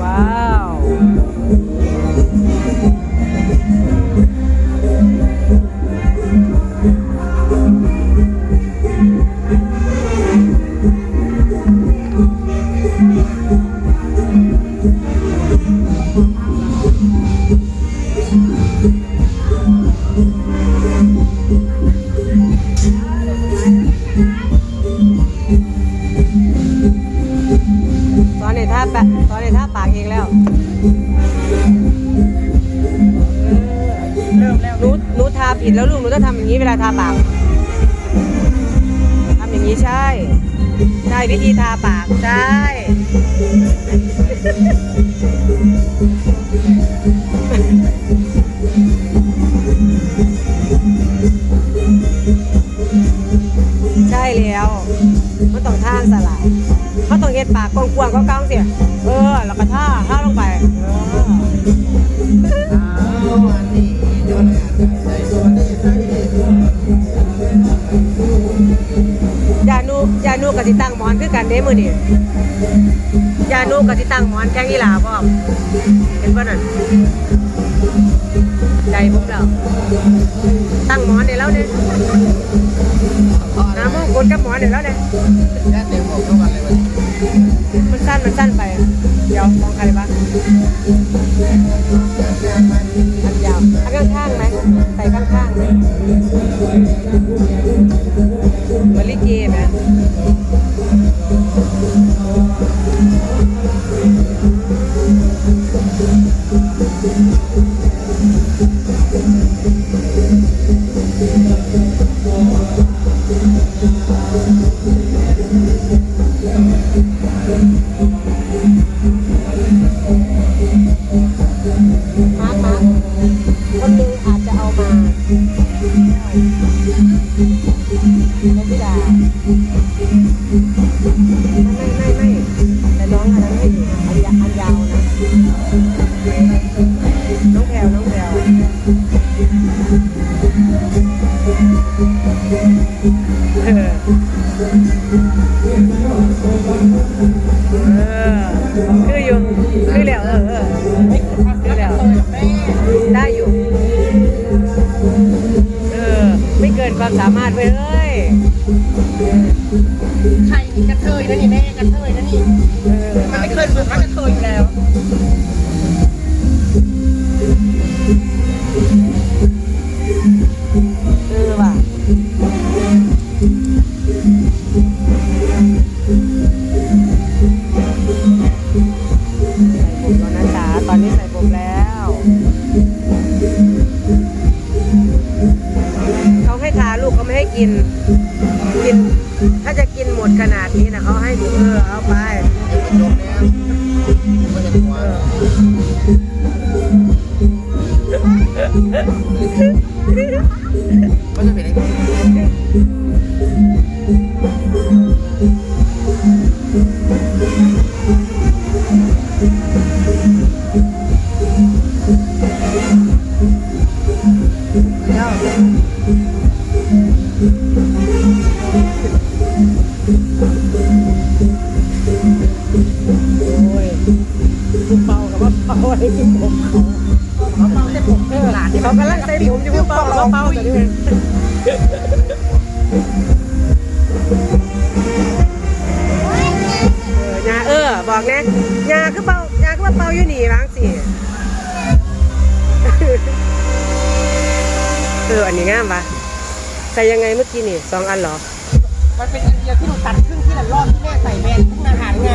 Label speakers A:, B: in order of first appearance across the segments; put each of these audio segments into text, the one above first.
A: ว้ อนนี้ท่าปะตอนนี้ท่าปากเองแล้ว
B: เริ่มแล้ว
A: หนูหนูทาผิดแล้วลูกหนูต้องทำอย่างนี้เวลาทาปากทำอย่างนี้ใช่ ใช่วิธีทาปาก ใช่ ปากกว้างๆก็ก้างๆเสียเออ แล้วก็ท่าท่าลงไปเออ
B: เอาอันนี้เดี๋ยวเนี่ยใส่ตัวนี้ใส่นี่
A: ยานูยานูกับสิตั้งหมอนคือกันเด้มือนี่ยานูกับสิตั้งหมอนแข้งอีหลาพร้อมเห็นป่ะนั่นใจปุ๊บแล้วตั้งหมอนเดี๋ยวแล้วเนี่ย
B: พอแล้ว
A: น้ำมูกกดกับหมอนเดี๋ยวแล้วเนี่ย
B: แค่เต็ มอกก็มาเลยวันนี้
A: มันสั้นมันสั้นไป เดี๋ยวมองใครบ้างอันยาวอันข้างๆไหมใส่ข้างๆไหม ยาวนะ น้องแพรวน้องแพรวเออเออคืออยู่คือแล้วเออเออคือแล้วได้อยู่ เออ ไม่เกินความสามารถไปเลย
B: ใครกระเทยนะนี่แม่กระเทยนะนี่
A: เออ
B: มันไม่เคยฝึกว่ากระเทยอยู่แล้ว
A: มันจะหั
B: วมันจะเป็นยังไง
A: เป่าอะไรกินผมเขา
B: เขาเมาเส้นผมเออหลาน
A: เขากำลังใส่ผมอยู่เป่ากับว่าเป่าแต่นี่ยาเออ บอกนะยาคือเป่ายาคือว่าเป่าอยู่นี่บ้างสิเอออันนี้งามปะใส่ยังไงเมื่อกี้นี่สองอันเหรอ
B: มันเป็นอันเดียวที่หนูตัด ครึ่งที่หลังรอบที่แม่ใส่แบนทุ่งอาหารไง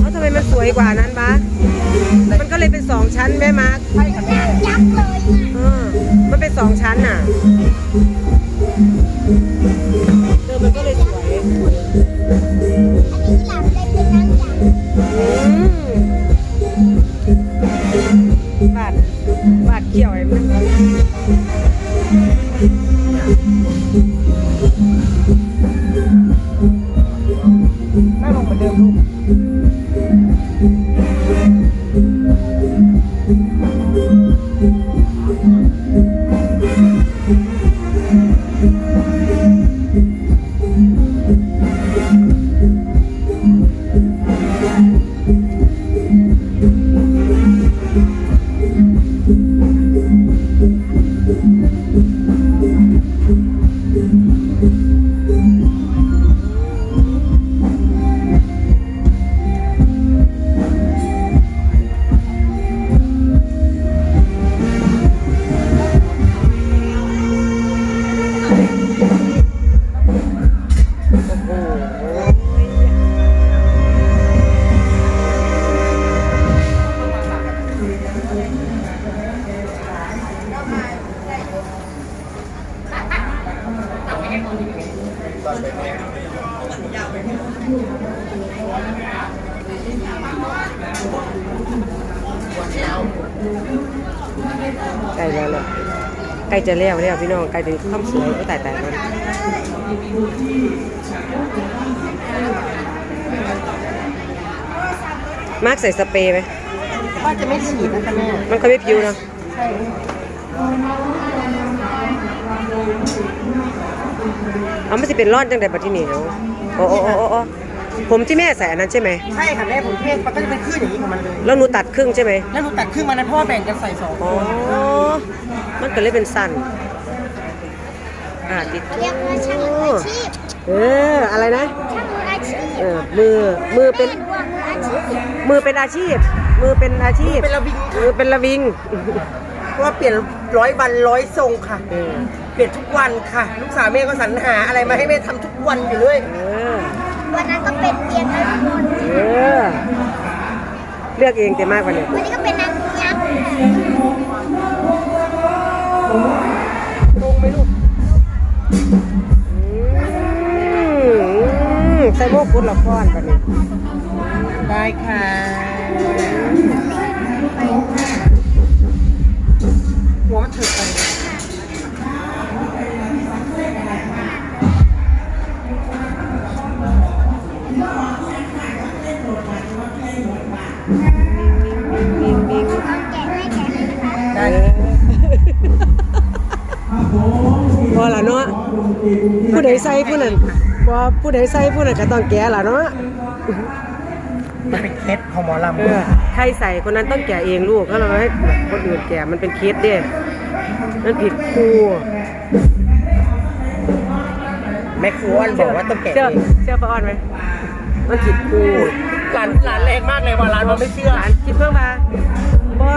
A: เอ้าทำไมมันสวยกว่านั้นปะมันก็เลยเป็นสองชั้นแม่มาร์ค
B: ใช่ค่ะแม่
C: ยักษ์เลยอะ
A: เออมันเป็นสองชั้นน่ะเออมันก็เลยสวย
C: อันนี้หลับได้เป็นนั่งยักษ์
B: ล้
A: แล้วแหละใกล้จะแล้วแล้วพี่น้องใกล้ถึงความสวยก็แต่แต่มันมาร์กใส่สเปรย์ไหม
B: ว่าจะไม่ฉีดนะคะแม่
A: มันก็ไม่พิวเนอะ
B: ใช่
A: เอามันสิเป็นรอดจังไดบัดที่นี่เนาะโอ้โอ้โอ้โอ้โอ้ผมที่แม่ใส่อันนั้นใช่ไหม
B: ใช่ค่ะแม่ผมเทศมันก็จะเป็นคลื่นอย่างนี้ของมันเลย
A: แล้วหนูตัดครึ่งใช่ไหม
B: แล้วหนูตัดครึ่งมานั้นเพราะว่าแบ่งกันใส่สองค
A: อ๋อน มันก็เลยเป็นสั้นอ่าติด
C: เรียกว่าช่างมืออาชีพ
A: เอออะไรนะ
C: ช่างมืออาชีพ
A: เออมือมือเป็น
C: แม่ว่ามืออาชีพ
A: มือเป็นอาชีพ มือเป็นอาชีพ
B: เป็นระวิง
A: มือเป็นระวิง
B: เพราะว่าเปลี่ยนร้อยวันร้อยทรงค่ะ
A: เออ
B: เปลี่ยนทุกวันค่ะ ลูกสาวแม่ก็สรรหาอะไรมาให้แม่ทำทุกวันอยู่เลย
A: เออ
C: วันนั้นก็เป็นเปลี่ยนนางมนต์
A: เออเลือกเองแต่มากกว่านี้
C: วันนี้ก็เป็นนางยักษ์
B: ตรงไหมลูก
A: อืมใส่โมกุฎละครกว่านี้
B: ได้ค่ะหัวมันถึกไป
A: ดใส่ผู้นั้นบ่ผู้ใดใส่ผู้นั้นก็ต้องแก่ละเนาะ
B: มันเป็นเคล็ดของหมอลำ
A: เออใครใส่คนนั้นต้องแก่เองลูกถ้าเราให้คนอื่นแก่มันเป็นเคสเด้มันผิดครู
B: แม่ครูอ้วนบอกว่าต้องแกะ
A: เชื่อ
B: เอง
A: เชื่อป้าอ้อนไหมมันผิดครู
B: หลานหลานแรงมากเลยว่าหลานมันไม่เชื่อ
A: หลานคิดเพิ่มมาบ่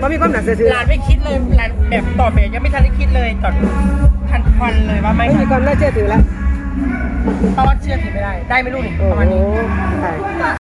A: บ่มีความหนักเสื่อ
B: หลานไม่คิดเลยหลานแบบต่อแบบยังไม่ทันได้คิดเลยตอนทันควันเลยว่าไม่
A: ไม่มีความน่าเชื่อถือแล้ว
B: ตอนเชื่อถือไม่ได้ ได้ไม่รู้นี่
A: โอ้
B: ประมาณ
A: โห
B: นี้
A: ใช่